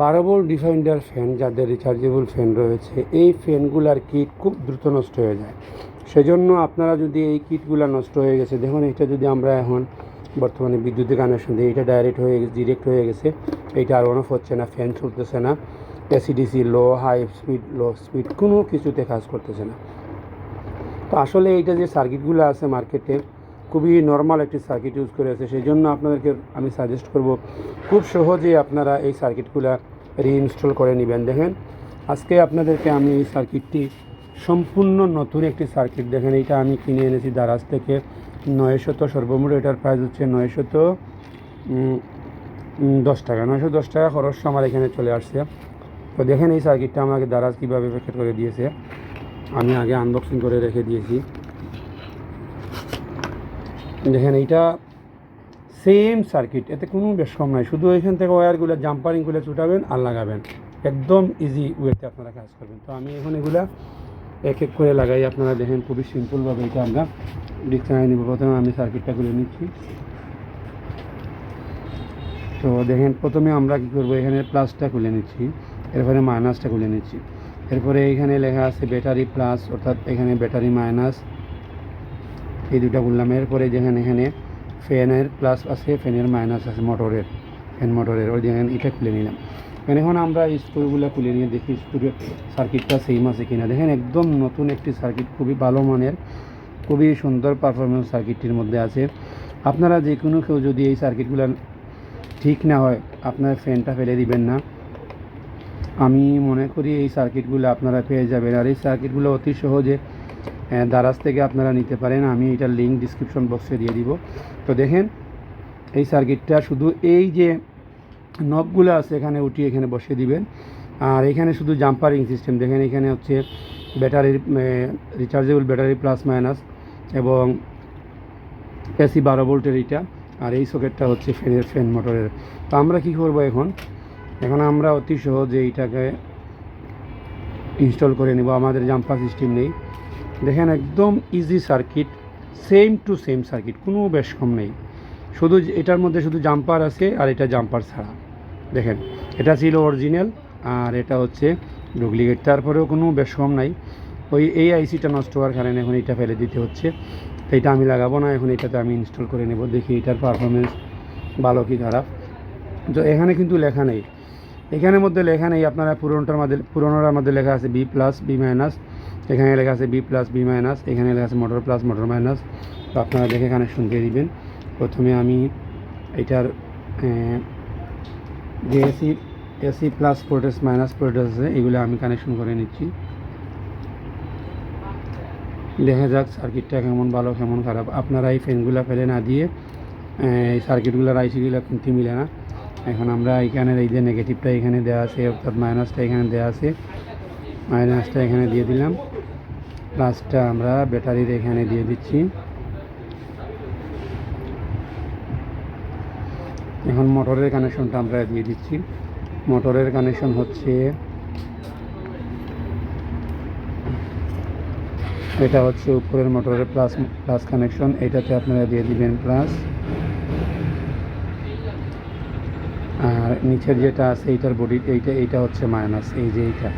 বারো volt defender fan, যাদের rechargeable fan রয়েছে, এই ফ্যানগুলার কিট খুব দ্রুত নষ্ট হয়ে যায়। সেজন্য আপনারা যদি এই কিটগুলো নষ্ট হয়ে গেছে, দেখুন এটা যদি আমরা এখন বর্তমানে বিদ্যুতের কানেকশন দিই, এটা ডাইরেক্ট হয়ে গেছে ডিরেক্ট হয়ে গেছে এইটা আর অন অফ হচ্ছে না ফ্যান চলতেছে না AC DC low high speed low speed কোনো কিছুতে কাজ করতেছে না। তো আসলে এইটা যে সার্কিটগুলো আছে মার্কেটে খুবই নর্মাল একটি সার্কিট ইউজ করে আছে সেই জন্য আপনাদেরকে আমি সাজেস্ট করব, খুব সহজেই আপনারা এই সার্কিটগুলো রিইনস্টল করে নেবেন। দেখেন, আজকে আপনাদেরকে আমি এই সার্কিটটি সম্পূর্ণ নতুন একটি সার্কিট দেখেন এইটা আমি কিনে এনেছি দারাজ থেকে নয়শত সর্বমোট, এটার প্রাইস হচ্ছে নয়শত দশ টাকা নয়শো দশ টাকা খরচ আমার এখানে চলে আসছে। তো দেখেন এই সার্কিটটা আমাকে দারাজ কীভাবে প্যাকেট করে দিয়েছে, আমি আগে আনবক্সিং করে রেখে দিয়েছি। দেখেন এইটা সেম সার্কিট এতে কোনো বেশ কম নাই। শুধু এখান থেকে ওয়্যারগুলো জাম্পারিংগুলো চুটাবেন আর লাগাবেন। একদম ইজি ওয়েতে আপনারা কাজ করবেন। তো আমি এখন এগুলা এক এক করে লাগাই। আপনারা দেখেন খুবই সিম্পলভাবে এটা আমরা ডিসকাউন্ট নিব। প্রথমে আমি সার্কিটটা খুলে নিচ্ছি। তো দেখেন, প্রথমে আমরা কি করব? এখানে প্লাসটা খুলে নিচ্ছি। এরপরে মাইনাসটা খুলে নিচ্ছি। এরপরে এখানে লেখা আছে ব্যাটারি প্লাস অর্থাৎ এখানে ব্যাটারি মাইনাস এই দুটা বললাম এরপরে যেখানে এখানে ফ্যানের প্লাস আছে, ফ্যানের মাইনাস আছে মোটরের ফ্যান মোটরের ওই দেখেন এটা খুলে নিলাম। এখানে এখন আমরা স্ক্রুগুলো খুলে নিয়ে দেখি স্ক্রুর সার্কিটটা সেম আছে কিনা। দেখেন একদম নতুন একটি সার্কিট খুবই ভালো মানের, খুবই সুন্দর পারফরমেন্স সার্কিটটির মধ্যে আছে। আপনারা যে কোনো কেউ যদি এই সার্কিটগুলো ঠিক না হয়, আপনার ফ্যানটা ফেলে দিবেন না। আমি মনে করি এই সার্কিটগুলো আপনারা পেয়ে যাবেন। আর এই সার্কিটগুলো অতি সহজে দারাজ থেকে আপনারা নিতে পারেন। আমি এটার লিঙ্ক ডিসক্রিপশন বক্সে দিয়ে দিব। তো দেখেন, এই সার্কিটটা শুধু এই যে নবগুলো আছে, এখানে উঠিয়ে এখানে বসিয়ে দিবেন। আর এখানে শুধু জাম্পারিং সিস্টেম দেখেন, এখানে হচ্ছে ব্যাটারির রিচার্জেবল ব্যাটারি প্লাস মাইনাস এবং এসি বারো ভোল্টের এইটা। আর এই সকেটটা হচ্ছে ফ্যানের ফ্যান মোটরের তো আমরা কি করব এখন? এখন আমরা অতি সহজে এইটাকে ইনস্টল করে নেব। আমাদের জাম্পার সিস্টেম নেই। দেখেন একদম easy circuit same to same circuit কোনো বেশ কম নেই। শুধু এটার মধ্যে শুধু জাম্পার আছে আর এটা জাম্পার ছাড়া। দেখেন, এটা ছিল অরিজিনাল আর এটা হচ্ছে ডুপ্লিকেট তারপরেও কোনো বেশ কম নাই। ওই এই আইসিটা নষ্ট হওয়ার কারণে এখন এটা ফেলে দিতে হচ্ছে। তো এটা আমি লাগাবো না, এখন এটাতে আমি ইনস্টল করে নেব, দেখি এটার পারফরমেন্স ভালো কি খারাপ। তো এখানে কিন্তু লেখা নেই। এখানের মধ্যে লেখা নেই, আপনারা পুরোনোটার মধ্যে পুরোনোটার মধ্যে লেখা আছে বি প্লাস বি মাইনাস এখানে লেখা আছে বি প্লাস বি মাইনাস এখানে লেখা আছে মোটর প্লাস মোটর মাইনাস তো আপনারা দেখে কানেকশন দিয়ে দিবেন। প্রথমে আমি এটার যে AC AC plus ports minus ports আছে, এগুলো আমি কানেকশন করে নিচ্ছি। দেখা যাক সার্কিটটা কেমন ভালো, কেমন খারাপ। আপনারা এই ফ্যানগুলো ফেলে না দিয়ে এই সার্কিটগুলোর আইসিগুলো কিন্তু মিলে না। এখন আমরা এখানে এই যে নেগেটিভটা এখানে দেওয়া আছে, অর্থাৎ মাইনাসটা এখানে দেওয়া আছে মাইনাসটা এখানে দিয়ে দিলাম। প্লাসটা আমরা ব্যাটারির এখানে দিয়ে দিচ্ছি। এখন মোটরের কানেকশনটা আমরা দিয়ে দিচ্ছি। মোটরের কানেকশন হচ্ছে, এটা হচ্ছে উপরের মোটরের প্লাস প্লাস কানেকশন। এটাতে আপনারা দিয়ে দিবেন প্লাস। আর নিচের যেটা আছে, এইটার বডি, এইটা এইটা হচ্ছে মাইনাস, এই যে এইটা।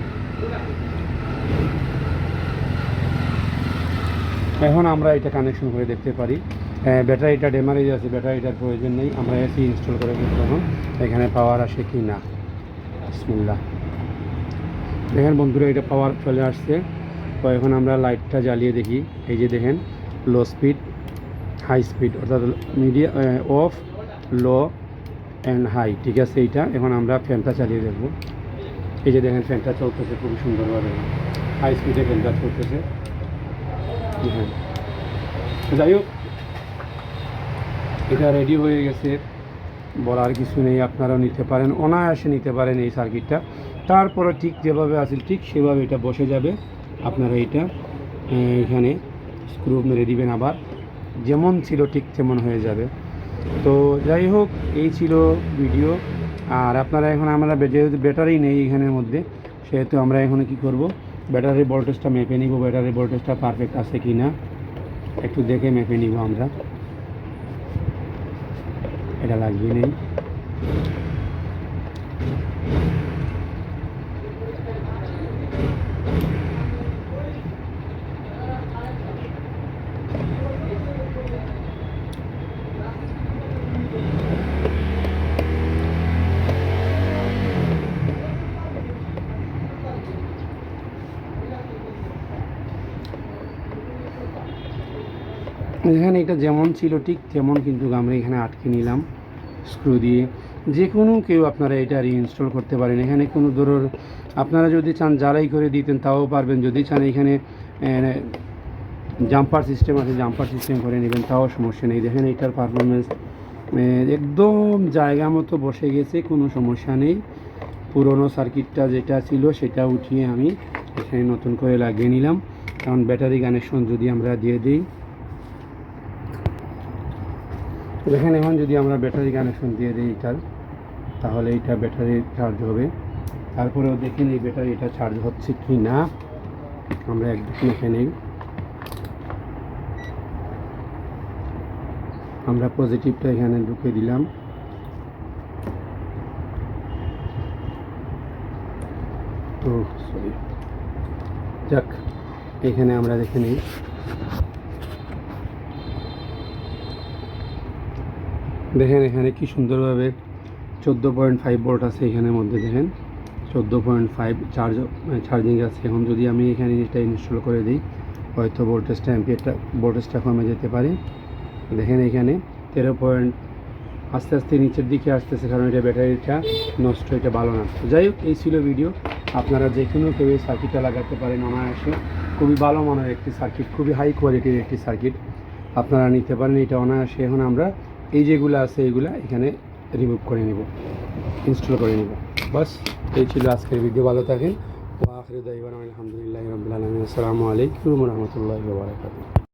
এখন আমরা এটা কানেকশন করে দেখতে পারি। ব্যাটারিটা ড্যামারেজ আছে, ব্যাটারিটার প্রয়োজন নেই। আমরা এসি ইনস্টল করে কিন্তু এখন, এখানে পাওয়ার আসে কি না। বিসমিল্লাহ। দেখেন বন্ধুরা, এটা পাওয়ার চলে আসছে। তো এখন আমরা লাইটটা জ্বালিয়ে দেখি। এই যে দেখেন লো স্পিড হাই স্পিড অর্থাৎ media of low and high ঠিক আছে? এইটা এখন আমরা ফ্যানটা চালিয়ে দেখব। এই যে দেখেন ফ্যানটা চলতেছে খুবই সুন্দরভাবে। হাই স্পিডে ফ্যানটা চলতেছে। যাই হোক, এটা রেডি হয়ে গেছে। বলার কিছু নেই, আপনারাও নিতে পারেন, অনায়াসে নিতে পারেন এই সার্কিটটা তারপরে ঠিক যেভাবে আছে ঠিক সেভাবে এটা বসে যাবে। আপনারা এটা এখানে স্ক্রু মেরে দিবেন আবার। যেমন ছিল ঠিক তেমন হয়ে যাবে। তো যাই হোক, এই ছিল ভিডিও আর আপনারা এখন আমরা যেহেতু ব্যাটারি নেই এখানের মধ্যে। সেহেতু আমরা এখন কি করব? ব্যাটারি ভোল্টেজটা মেপে নিব, ব্যাটারি ভোল্টেজটা পারফেক্ট আছে কি না একটু দেখে মেপে নিব আমরা। এটা লাগিয়ে নেই। এখানে এটা যেমন ছিল, ঠিক তেমন কিন্তু আমরা এখানে আটকে নিলাম স্ক্রু দিয়ে। যে কোনো কেউ আপনারা এটা রিইনস্টল করতে পারেন। এখানে কোনো ধরুন আপনারা যদি চান যারাই করে দিতেন তাও পারবেন। যদি চান এখানে জাম্পার সিস্টেম আছে জাম্পার সিস্টেম করে নেবেন তাও সমস্যা নেই। দেখেন এটার পারফরমেন্স একদম জায়গা মতো বসে গেছে, কোনো সমস্যা নেই। পুরনো সার্কিটটা যেটা ছিল সেটা উঠিয়ে আমি এখানে নতুন করে লাগিয়ে নিলাম। কারণ ব্যাটারি কানেকশন যদি আমরা দিয়ে দিই দেখেন এখন যদি আমরা ব্যাটারি কানেকশন দিয়ে দিই এটার, তাহলে এটা ব্যাটারি চার্জ হবে। তারপরেও দেখেন এই ব্যাটারি এটা চার্জ হচ্ছে কি না আমরা একদম দেখে নেই। আমরা পজিটিভটা এখানে ঢুকে দিলাম। তো সরি যাক, এখানে আমরা দেখে নিই। দেখেন এখানে কি সুন্দরভাবে চোদ্দ পয়েন্ট ফাইভ ভোল্ট আছে এখানের মধ্যে, দেখেন। চোদ্দ পয়েন্ট ফাইভ চার্জ চার্জিং আছে। এখন যদি আমি এখানে এটা ইনস্টল করে দিই, হয়তো ভোল্টেজটা অ্যাম্পিয়ারটা ভোল্টেজটা কমে যেতে পারে। দেখেন এখানে তেরো পয়েন্ট, আস্তে আস্তে নিচের দিকে আসতেছে কারণ এটা ব্যাটারিটা নষ্ট, এটা ভালো না। যাই হোক, এই ছিল ভিডিও আপনারা যে কোনো কেউ সার্কিটটা লাগাতে পারেন অনায়াসে। খুবই ভালো মানের একটি সার্কিট খুবই হাই কোয়ালিটির একটি সার্কিট আপনারা নিতে পারেন। এটা অনায়াসে এখন আমরা এই যেগুলো আছে এইগুলা এখানে রিমুভ করে নেব ইনস্টল করে নেব। বাস, এই ছিল আজকের ভিডিও ভালো থাকেন। ও আখরে দাইবান আলহামদুলিল্লাহ রবিল আসসালামু আলাইকুম রহমতুল্লাহ বারকাতুহ।